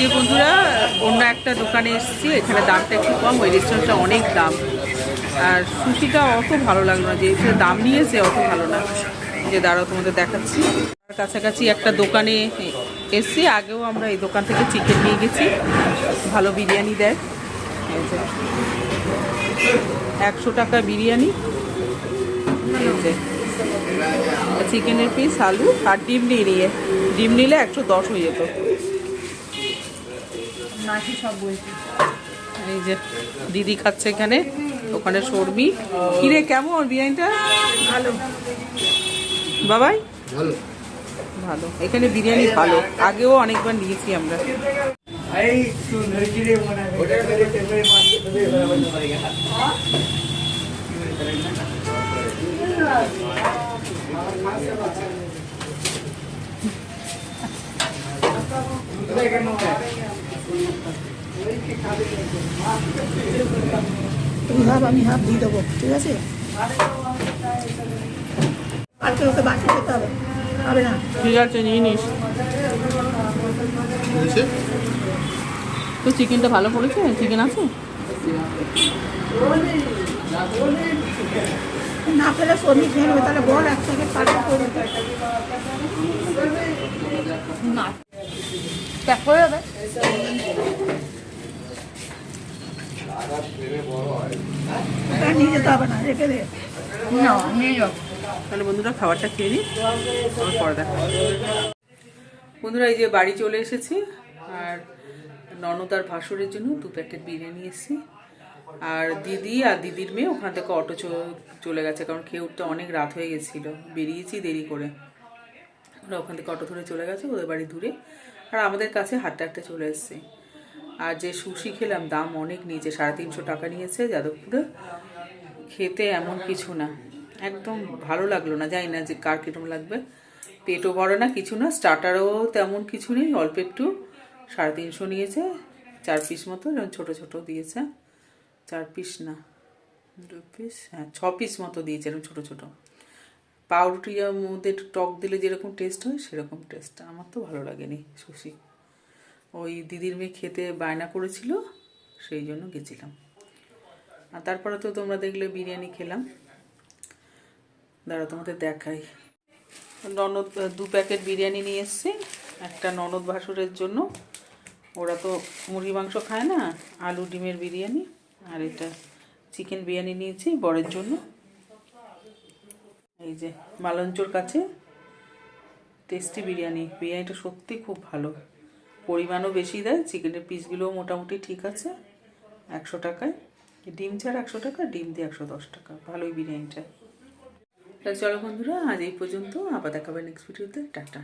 যে বন্ধুরা, অন্য একটা দোকানে এসেছি, এখানে দামটা একটু কম, ওই রেস্টুরেন্টটা অনেক দাম। আর সুশিটা অত ভালো লাগল না যে দাম নিয়েছে, অত ভালো না। যে দাঁড়াও, তোমাদের দেখাচ্ছি। আর কাছাকাছি একটা দোকানে এসছি, আগেও আমরা এই দোকান থেকে চিকেন নিয়ে গেছি। ভালো বিরিয়ানি দেয়। একশো টাকা বিরিয়ানি। চিকেনের পিস আলু আর ডিম নিয়ে নিয়ে। ডিম নিলে একশো দশ হয়ে যেত। এই যে দিদি খাচ্ছে এখানে ওখানে সরবি কিরে কেমন বিরিয়ানিটা? ভালো। বাবাই? ভালো। ভালো। এখানে বিরিয়ানি ভালো। আগেও অনেকবার নিয়েছি আমরা। তুমি হাফ আমি হাফ দিয়ে দেবো ঠিক আছে? আজকে ওকে বাকি খেতে হবে হবে না? ঠিক আছে নিয়ে নিস। তো চিকেনটা ভালো পড়েছে চিকেন আছে? না পেলে সবজি খেয়ে নেবে তাহলে বল একসাথে পার্সেল করে না। প্যাক করে দেবে ওটা তাহলে বন্ধুরা খাবারটা খেয়ে নিই বন্ধুরা এই যে বাড়ি চলে এসেছি আর ননদ আর ভাসুরের জন্য দু প্যাকেট বিরিয়ানি এসেছি। আর দিদি আর দিদির মেয়ে ওখান থেকে অটো চলে গেছে, কারণ খেয়ে উঠতে অনেক রাত হয়ে গেছিল। বেরিয়েছি দেরি করে। ওরা ওখান থেকে অটো ধরে চলে গেছে, ওদের বাড়ি দূরে। আর আমাদের কাছে হাঁটতে হাঁটতে চলে এসেছে। আর যে সুশি খেলাম, দাম অনেক নিয়েছে, সাড়ে তিনশো টাকা নিয়েছে যাদবপুরে। খেতে এমন কিছু না। একদম ভালো লাগল না, জানি না যে কার কীরকম লাগবে। পেটও বড় না, কিছু না স্টার্টারও তেমন কিছু নেই, অল্প একটু। সাড়ে তিনশো নিয়েছে, চার পিস মতো ছোটো ছোটো দিয়েছে। চার পিস না, দু পিস হ্যাঁ ছ পিস মতো দিয়েছে, এরকম ছোটো ছোটো। পাউরুটির মধ্যে একটু টক দিলে যেরকম টেস্ট হয়, সেরকম টেস্ট আমার তো ভালো লাগেনি সুশি ওই দিদির মেয়ে খেতে বায়না করেছিল, সেই জন্য গেছিলাম। আর তারপরে তো তোমরা দেখলে বিরিয়ানি খেলাম। দাঁড়া তোমাদের দেখাই। ননদ, দু প্যাকেট বিরিয়ানি নিয়ে এসছি, একটা ননদ ভাসুরের জন্য। ওরা তো মুরগি মাংস খায় না, আলু, ডিমের বিরিয়ানি, আর এটা চিকেন বিরিয়ানি নিয়েছি বরের জন্য। এই যে মালঞ্চোর কাছে টেস্টি বিরিয়ানি। বিরিয়ানিটা সত্যি খুব ভালো। পরিমাণও বেশি দেয়, চিকেনের পিসগুলোও মোটামুটি ঠিক আছে। একশো টাকায়। ডিম ছাড়া একশো টাকা, ডিম দিয়ে একশো দশ টাকা। ভালোই বিরিয়ানিটা। তাহলে চলো বন্ধুরা, আজ এই পর্যন্ত। আবার দেখাবে নেক্সট ভিডিওতে টাটা।